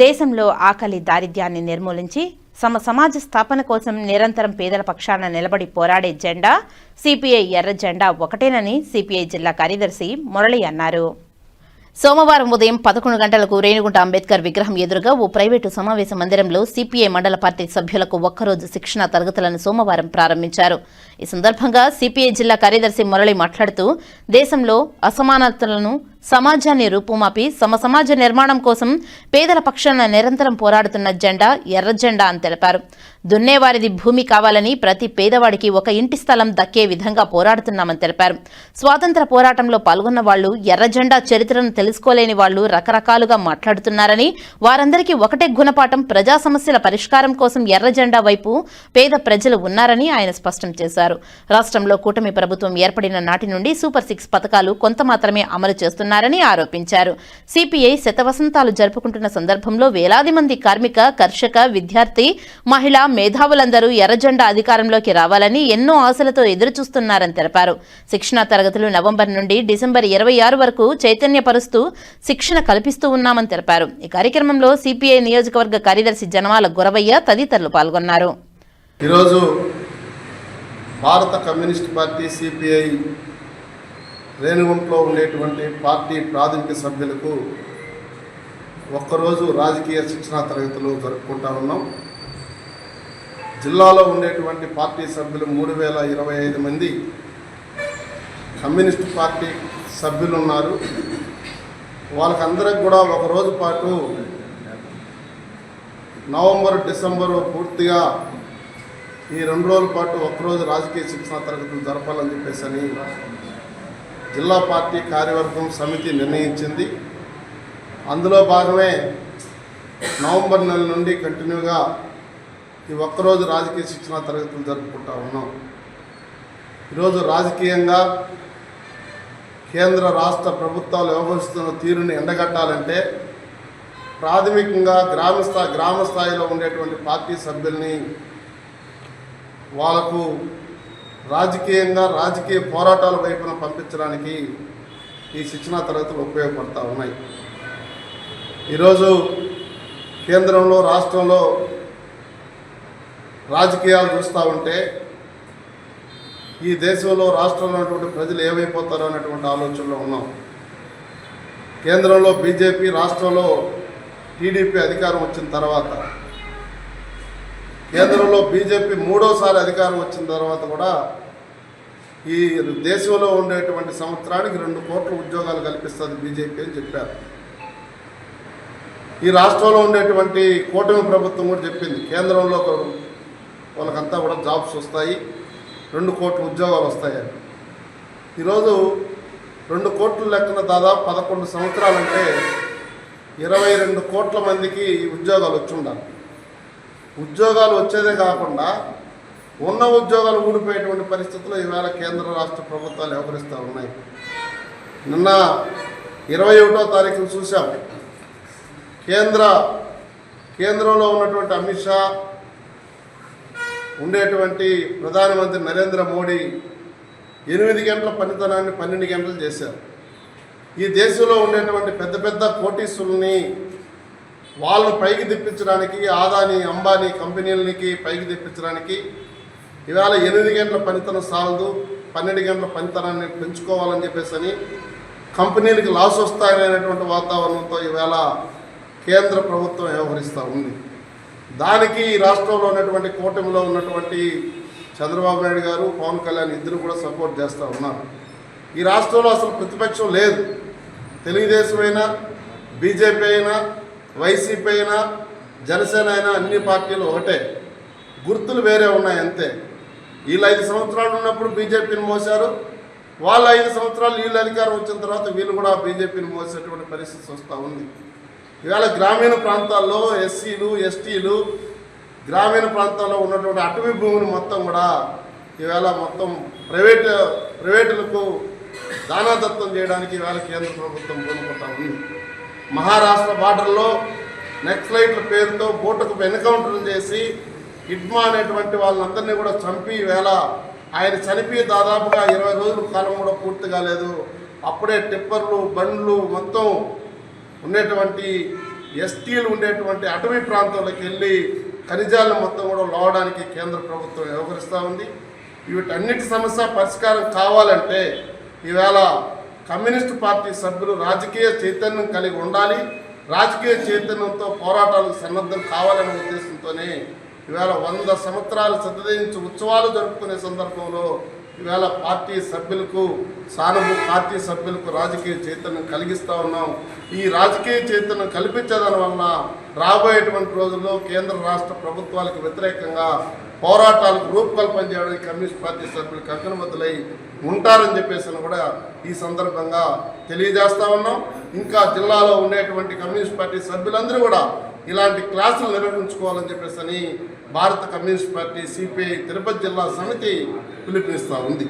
దేశంలో ఆకలి దారిద్ర్యాన్ని నిర్మూలించి సమ సమాజ స్థాపన కోసం నిరంతరం పేదల పక్షాన నిలబడి పోరాడే జెండా సిపిఐ ఎర్ర జెండా ఒకటేనని సిపిఐ జిల్లా కార్యదర్శి మురళి అన్నారు. సోమవారం ఉదయం పదకొండు గంటలకు రేణుగుంట అంబేద్కర్ విగ్రహం ఎదురుగా ఓ ప్రైవేటు సమావేశ మందిరంలో సిపిఐ మండల పార్టీ సభ్యులకు ఒక్కరోజు శిక్షణ తరగతులను సోమవారం ప్రారంభించారు. ఈ సందర్భంగా సిపిఐ జిల్లా కార్యదర్శి మురళి మాట్లాడుతూ దేశంలో అసమానతలను సమాజాన్ని రూపుమాపి సమ సమాజ నిర్మాణం కోసం పేదల పక్షాన నిరంతరం పోరాడుతున్న జెండా ఎర్ర జెండా అని తెలిపారు. దున్నేవారిది భూమి కావాలని ప్రతి పేదవాడికి ఒక ఇంటి స్థలం దక్కే విధంగా పోరాడుతున్నామని తెలిపారు. స్వాతంత్ర పోరాటంలో పాల్గొన్న వాళ్ళు ఎర్ర జెండా చరిత్రను తెలుసుకోలేని వాళ్ళు రకరకాలుగా మాట్లాడుతున్నారని వారందరికీ ఒకటే గుణపాఠం ప్రజా సమస్యల పరిష్కారం కోసం ఎర్ర జెండా వైపు పేద ప్రజలు ఉన్నారని ఆయన స్పష్టం చేశారు. రాష్ట్రంలో కూటమి ప్రభుత్వం ఏర్పడిన నాటి నుండి సూపర్ సిక్స్ పథకాలు కొంత మాత్రమే అమలు చేస్తున్నారని ఆరోపించారు. సిపిఐ శతవసంతాలు జరుపుకుంటున్న సందర్భంలో వేలాది మంది కార్మిక కర్షక విద్యార్థి మహిళా మేధావులందరూ ఎర్రజెండా అధికారంలోకి రావాలని ఎన్నో ఆశలతో ఎదురుచూస్తున్నారని తెలిపారు. శిక్షణా తరగతులు నవంబర్ నుండి డిసెంబర్ ఇరవై ఆరు వరకు చైతన్యపరుస్తూ శిక్షణ కల్పిస్తూ ఉన్నామని తెలిపారు. ఈ కార్యక్రమంలో సిపిఐ నియోజకవర్గ కార్యదర్శి జనమాల గురవయ్య తదితరులు పాల్గొన్నారు. ఈరోజు భారత కమ్యూనిస్ట్ పార్టీ సిపిఐ రేణుగుంట్లో ఉండేటువంటి పార్టీ ప్రాథమిక సభ్యులకు ఒక్కరోజు రాజకీయ శిక్షణా తరగతులు జరుపుకుంటా ఉన్నాం. జిల్లాలో ఉండేటువంటి పార్టీ సభ్యులు మూడు వేల ఇరవై ఐదు మంది కమ్యూనిస్ట్ పార్టీ సభ్యులు ఉన్నారు. వాళ్ళకందరికి కూడా ఒక రోజు పాటు నవంబర్ డిసెంబరు పూర్తిగా ఈ రెండు రోజుల పాటు ఒకరోజు రాజకీయ శిక్షణ తరగతులు జరపాలని చెప్పేసి అని జిల్లా పార్టీ కార్యవర్గం సమితి నిర్ణయించింది. అందులో భాగమే నవంబర్ నెల నుండి కంటిన్యూగా ఈ ఒక్కరోజు రాజకీయ శిక్షణ తరగతులు జరుపుకుంటా ఉన్నాం. ఈరోజు రాజకీయంగా కేంద్ర రాష్ట్ర ప్రభుత్వాలు వ్యవహరిస్తున్న తీరుని ఎండగట్టాలంటే ప్రాథమికంగా గ్రామ స్థాయి గ్రామ స్థాయిలో ఉండేటువంటి పార్టీ సభ్యుల్ని వాళ్ళకు రాజకీయంగా రాజకీయ పోరాటాల వైపున పంపించడానికి ఈ శిక్షణా తరగతులు ఉపయోగపడతా ఉన్నాయి. ఈరోజు కేంద్రంలో రాష్ట్రంలో రాజకీయాలు చూస్తూ ఉంటే ఈ దేశంలో రాష్ట్రంలో ఉన్నటువంటి ప్రజలు ఏమైపోతారో అనేటువంటి ఆలోచనలో ఉన్నాం. కేంద్రంలో బీజేపీ రాష్ట్రంలో టీడీపీ అధికారం వచ్చిన తర్వాత కేంద్రంలో బీజేపీ మూడోసారి అధికారం వచ్చిన తర్వాత కూడా ఈ దేశంలో ఉండేటువంటి సంవత్సరానికి రెండు కోట్ల ఉద్యోగాలు కల్పిస్తుంది బీజేపీ అని చెప్పారు. ఈ రాష్ట్రంలో ఉండేటువంటి కూటమి ప్రభుత్వం కూడా చెప్పింది. కేంద్రంలో వాళ్ళకంతా కూడా జాబ్స్ వస్తాయి రెండు కోట్ల ఉద్యోగాలు వస్తాయని. ఈరోజు రెండు కోట్ల లెక్కన దాదాపు పదకొండు సంవత్సరాలంటే ఇరవై రెండు కోట్ల మందికి ఉద్యోగాలు వచ్చి ఉండాలి. ఉద్యోగాలు వచ్చేదే కాకుండా ఉన్న ఉద్యోగాలు ఊడిపోయేటువంటి పరిస్థితుల్లో ఈవేళ కేంద్ర రాష్ట్ర ప్రభుత్వాలు వ్యవహరిస్తూ ఉన్నాయి. నిన్న ఇరవై ఒకటో తారీఖున చూసాం కేంద్ర కేంద్రంలో ఉన్నటువంటి అమిత్ షా ఉండేటువంటి ప్రధానమంత్రి నరేంద్ర మోడీ ఎనిమిది గంటల పనితనాన్ని పన్నెండు గంటలు చేశారు. ఈ దేశంలో ఉండేటువంటి పెద్ద పెద్ద కోటీసుల్ని వాళ్ళను పైకి తెప్పించడానికి ఆదాని అంబానీ కంపెనీలకి పైకి తెప్పించడానికి ఇవాళ ఎనిమిది గంటల పనితనం సాలదు పన్నెండు గంటల పనితనాన్ని పెంచుకోవాలని చెప్పేసి అని కంపెనీలకు లాస్ వస్తాయనేటువంటి వాతావరణంతో ఈవేళ కేంద్ర ప్రభుత్వం వ్యవహరిస్తూ ఉంది. దానికి ఈ రాష్ట్రంలో ఉన్నటువంటి కూటమిలో ఉన్నటువంటి చంద్రబాబు నాయుడు గారు పవన్ కళ్యాణ్ ఇద్దరు కూడా సపోర్ట్ చేస్తూ ఉన్నారు. ఈ రాష్ట్రంలో అసలు ప్రతిపక్షం లేదు. తెలుగుదేశం అయినా బీజేపీ అయినా వైసీపీ అయినా జనసేన అయినా అన్ని పార్టీలు ఒకటే. గుర్తులు వేరే ఉన్నాయి అంతే. వీళ్ళు ఐదు సంవత్సరాలు ఉన్నప్పుడు బీజేపీని మోసారు వాళ్ళు ఐదు సంవత్సరాలు వీళ్ళు అధికారం వచ్చిన తర్వాత వీళ్ళు కూడా బీజేపీని మోసేటువంటి పరిస్థితి వస్తూ ఉంది. ఇవాళ గ్రామీణ ప్రాంతాల్లో ఎస్సీలు ఎస్టీలు గ్రామీణ ప్రాంతాల్లో ఉన్నటువంటి అటవీ భూమిని మొత్తం కూడా ఈవేళ మొత్తం ప్రైవేట్ ప్రైవేటులకు దానాదత్తం చేయడానికి ఈవేళ కేంద్ర ప్రభుత్వం పూనుకుంటా ఉంది. మహారాష్ట్ర బార్డర్లో నక్సలైట్ల పేరుతో బోటుకు ఎన్కౌంటర్లు చేసి ఇడ్మా అనేటువంటి వాళ్ళందరినీ కూడా చంపి వేళ ఆయన చనిపోయి దాదాపుగా ఇరవై రోజుల కాలం కూడా పూర్తి కాలేదు. అప్పుడే టిప్పర్లు బండ్లు మొత్తం ఉండేటువంటి ఎస్టీలు ఉండేటువంటి అటవీ ప్రాంతంలోకి వెళ్ళి ఖనిజాలను మొత్తం కూడా లోవడానికి కేంద్ర ప్రభుత్వం వ్యవహరిస్తూ ఉంది. వీటన్నిటి సమస్య పరిష్కారం కావాలంటే ఈవేళ కమ్యూనిస్టు పార్టీ సభ్యులు రాజకీయ చైతన్యం కలిగి ఉండాలి. రాజకీయ చైతన్యంతో పోరాటాలకు సన్నద్ధం కావాలనే ఉద్దేశంతోనే ఇవాళ వంద సంవత్సరాలు సతదించి ఉత్సవాలు జరుపుకునే సందర్భంలో ఇవాళ పార్టీ సభ్యులకు సానుభూ పార్టీ సభ్యులకు రాజకీయ చైతన్యం కలిగిస్తూ ఉన్నాం. ఈ రాజకీయ చైతన్యం కల్పించడం వలన రాబోయేటువంటి రోజుల్లో కేంద్ర రాష్ట్ర ప్రభుత్వాలకు వ్యతిరేకంగా పోరాటాలకు రూపకల్పన చేయడానికి కమ్యూనిస్ట్ పార్టీ సభ్యులు కంకణబద్దులై ఉంటారని చెప్పేసి అని కూడా ఈ సందర్భంగా తెలియజేస్తా ఉన్నాం. ఇంకా జిల్లాలో ఉండేటువంటి కమ్యూనిస్ట్ పార్టీ సభ్యులందరూ కూడా ఇలాంటి క్లాసులు నిర్వహించుకోవాలని చెప్పేసి అని భారత కమ్యూనిస్ట్ పార్టీ సిపిఐ తిరుపతి జిల్లా సమితి పిలుపునిస్తూ ఉంది.